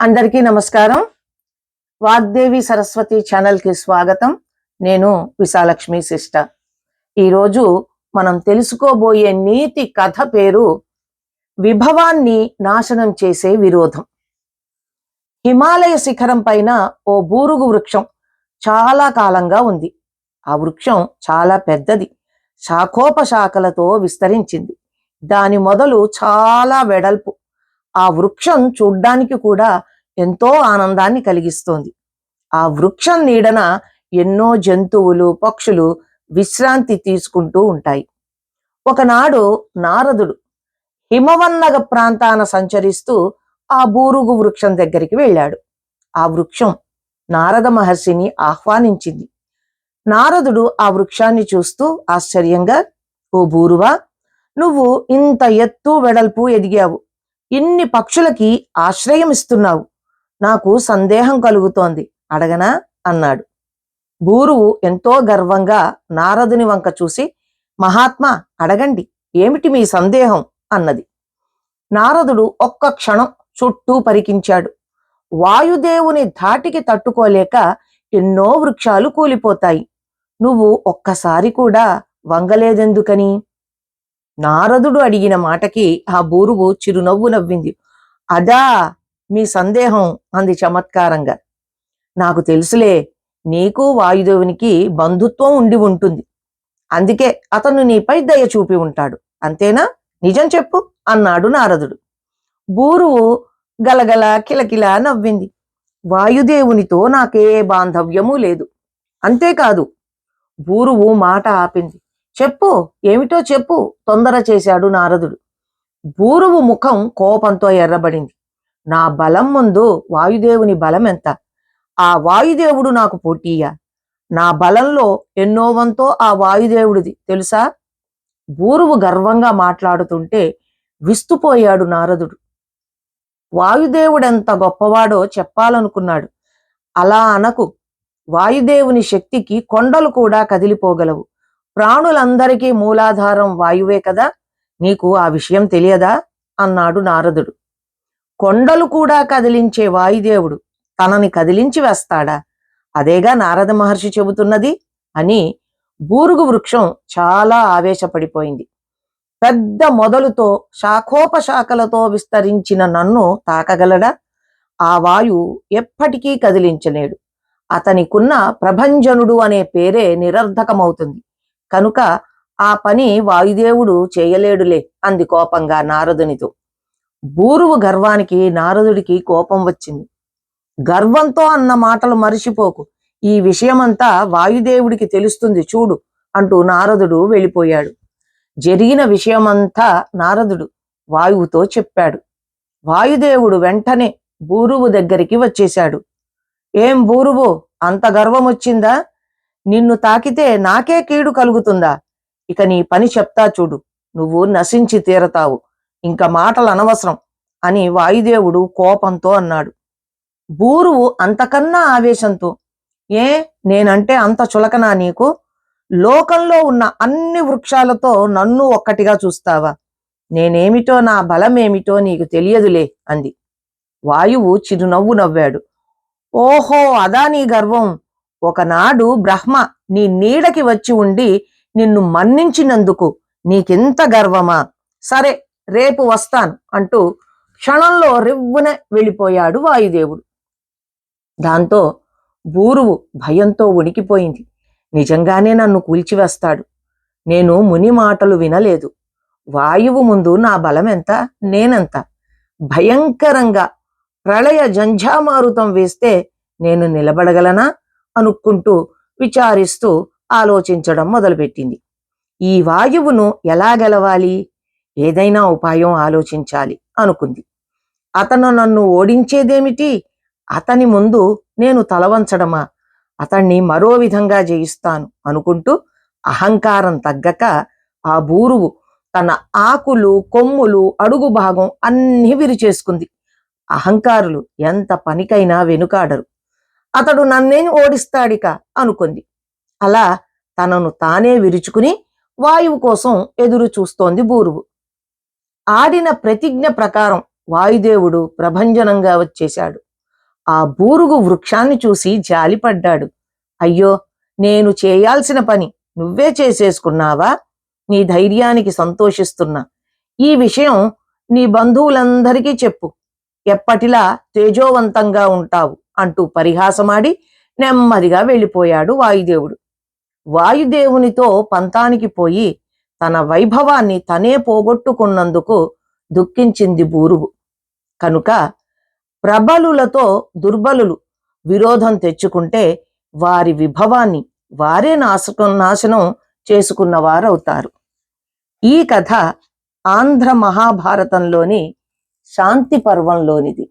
అందరికీ నమస్కారం. వాగ్దేవి సరస్వతి ఛానల్కి స్వాగతం. నేను విశాలక్ష్మి సిస్టర్. ఈరోజు మనం తెలుసుకోబోయే నీతి కథ పేరు విభవాన్ని నాశనం చేసే విరోధం. హిమాలయ శిఖరం పైన ఓ బూరుగు వృక్షం చాలా కాలంగా ఉంది. ఆ వృక్షం చాలా పెద్దది. శాఖోపశాఖలతో విస్తరించింది. దాని మొదలు చాలా వెడల్పు. ఆ వృక్షం చూడ్డానికి కూడా ఎంతో ఆనందాన్ని కలిగిస్తోంది. ఆ వృక్షం నీడన ఎన్నో జంతువులు పక్షులు విశ్రాంతి తీసుకుంటూ ఉంటాయి. ఒకనాడు నారదుడు హిమవన్నగ ప్రాంతాన సంచరిస్తూ ఆ బూరుగు వృక్షం దగ్గరికి వెళ్ళాడు. ఆ వృక్షం నారద మహర్షిని ఆహ్వానించింది. నారదుడు ఆ వృక్షాన్ని చూస్తూ ఆశ్చర్యంగా ఓ బూరువా నువ్వు ఇంత ఎత్తు వెడల్పు ఎదిగావు. ఇన్ని పక్షులకి ఆశ్రయం ఇస్తున్నావు నాకు సందేహం కలుగుతోంది అడగనా? అన్నాడు. బూరువు ఎంతో గర్వంగా నారదుని వంక చూసి మహాత్మా అడగండి ఏమిటి మీ సందేహం? అన్నది. నారదుడు ఒక్క క్షణం చుట్టూ పరికించాడు. వాయుదేవుని ధాటికి తట్టుకోలేక ఎన్నో వృక్షాలు కూలిపోతాయి. నువ్వు ఒక్కసారి కూడా వంగలేదెందుకని? నారదుడు అడిగిన మాటకి ఆ బూరువు చిరునవ్వు నవ్వింది. అదా మీ సందేహం అంది చమత్కారంగా. నాకు తెలుసులే నీకు వాయుదేవునికి బంధుత్వం ఉండి ఉంటుంది. అందుకే అతను నీపై దయ చూపి ఉంటాడు. అంతేనా? నిజం చెప్పు అన్నాడు నారదుడు. బూరువు గలగల కిలకిల నవ్వింది. వాయుదేవునితో నాకే బాంధవ్యము లేదు. అంతేకాదు బూరువు మాట ఆపింది. చెప్పు ఏమిటో చెప్పు తొందర చేశాడు నారదుడు. బూరువు ముఖం కోపంతో ఎర్రబడింది. నా బలం ముందు వాయుదేవుని బలం ఎంత? ఆ వాయుదేవుడు నాకు పోటీయా నా బలంలో ఎన్నో వంతో ఆ వాయుదేవుడిది తెలుసా? బూరువు గర్వంగా మాట్లాడుతుంటే విస్తుపోయాడు నారదుడు. వాయుదేవుడెంత గొప్పవాడో చెప్పాలనుకున్నాడు. అలా అనకు. వాయుదేవుని శక్తికి కొండలు కూడా కదిలిపోగలవు. ప్రాణులందరికీ మూలాధారం వాయువే కదా? నీకు ఆ విషయం తెలియదా? అన్నాడు నారదుడు. కొండలు కూడా కదిలించే వాయుదేవుడు తనని కదిలించి వేస్తాడా? అదేగా నారద మహర్షి చెబుతున్నది అని బూరుగు వృక్షం చాలా ఆవేశపడిపోయింది. పెద్ద మొదలుతో శాఖోపశాఖలతో విస్తరించిన నన్ను తాకగలడా? ఆ వాయు ఎప్పటికీ కదిలించలేడు. అతనికున్న ప్రభంజనుడు అనే పేరే నిరర్ధకమవుతుంది. కనుక ఆ పని వాయుదేవుడు చేయలేడులే అంది కోపంగా నారదునితో. బూరువు గర్వానికి నారదుడికి కోపం వచ్చింది. గర్వంతో అన్న మాటలు మరిచిపోకు. ఈ విషయమంతా వాయుదేవుడికి తెలుస్తుంది చూడు అంటూ నారదుడు వెళ్ళిపోయాడు. జరిగిన విషయమంతా నారదుడు వాయువుతో చెప్పాడు. వాయుదేవుడు వెంటనే బూరువు దగ్గరికి వచ్చేశాడు. ఏం బూరువు? అంత గర్వం వచ్చిందా నిన్ను తాకితే నాకే కీడు కలుగుతుందా? ఇక నీ పని చెప్తా చూడు. నువ్వు నశించి తీరతావు. ఇంకా మాటలు అనవసరం అని వాయుదేవుడు కోపంతో అన్నాడు. బూరువు అంతకన్నా ఆవేశంతో ఏ నేనంటే అంత చులకనా నీకు? లోకంలో ఉన్న అన్ని వృక్షాలతో నన్ను ఒక్కటిగా చూస్తావా? నేనేమిటో నా బలమేమిటో నీకు తెలియదులే అంది. వాయువు చిరునవ్వు నవ్వాడు. ఓహో అదా నీ గర్వం. ఒకనాడు బ్రహ్మ నీ నీడకి వచ్చి ఉండి నిన్ను మన్నించినందుకు నీకెంత గర్వమా? సరే రేపు వస్తాను అంటూ క్షణంలో రివ్వున వెళ్ళిపోయాడు వాయుదేవుడు. దాంతో బూరువు భయంతో ఉనికిపోయింది. నిజంగానే నన్ను కూల్చివేస్తాడు. నేను ముని మాటలు వినలేదు. వాయువు ముందు నా బలమెంత నేనెంత? భయంకరంగా ప్రళయ జంఝామారుతం వేస్తే నేను నిలబడగలనా? అనుకుంటూ విచారిస్తూ ఆలోచించడం మొదలుపెట్టింది. ఈ వాయువును ఎలా గెలవాలి? ఏదైనా ఉపాయం ఆలోచించాలి అనుకుంది. అతను నన్ను ఓడించేదేమిటి? అతని ముందు నేను తలవంచడమా అతన్ని మరో విధంగా జయిస్తాను అనుకుంటూ అహంకారం తగ్గక ఆ బూరువు తన ఆకులు కొమ్ములు అడుగు భాగం అన్నీ విరిచేసుకుంది. అహంకారులు ఎంత పనికైనా వెనుకాడరు. అతడు నన్నేం ఓడిస్తాడిక అనుకుంది. అలా తనను తానే విరుచుకుని వాయువు కోసం ఎదురు చూస్తోంది బూరువు. ఆడిన ప్రతిజ్ఞ ప్రకారం వాయుదేవుడు ప్రభంజనంగా వచ్చేశాడు. ఆ బూరుగు వృక్షాన్ని చూసి జాలిపడ్డాడు. అయ్యో నేను చేయాల్సిన పని నువ్వే చేసేసుకున్నావా? నీ ధైర్యానికి సంతోషిస్తున్నా. ఈ విషయం నీ బంధువులందరికీ చెప్పు. ఎప్పటిలా తేజోవంతంగా ఉంటావు అంటూ పరిహాసమాడి నెమ్మదిగా వెళ్ళిపోయాడు వాయుదేవుడు. వాయుదేవునితో పంతానికి పోయి తన వైభవాన్ని తనే పోగొట్టుకున్నందుకు దుఃఖించింది బూరుగు. కనుక ప్రబలులతో దుర్బలులు విరోధం తెచ్చుకుంటే వారి విభవాన్ని వారే నాశకం నాశనం చేసుకున్న వారవుతారు. ఈ కథ ఆంధ్ర మహాభారతంలోని శాంతి పర్వంలోనిది.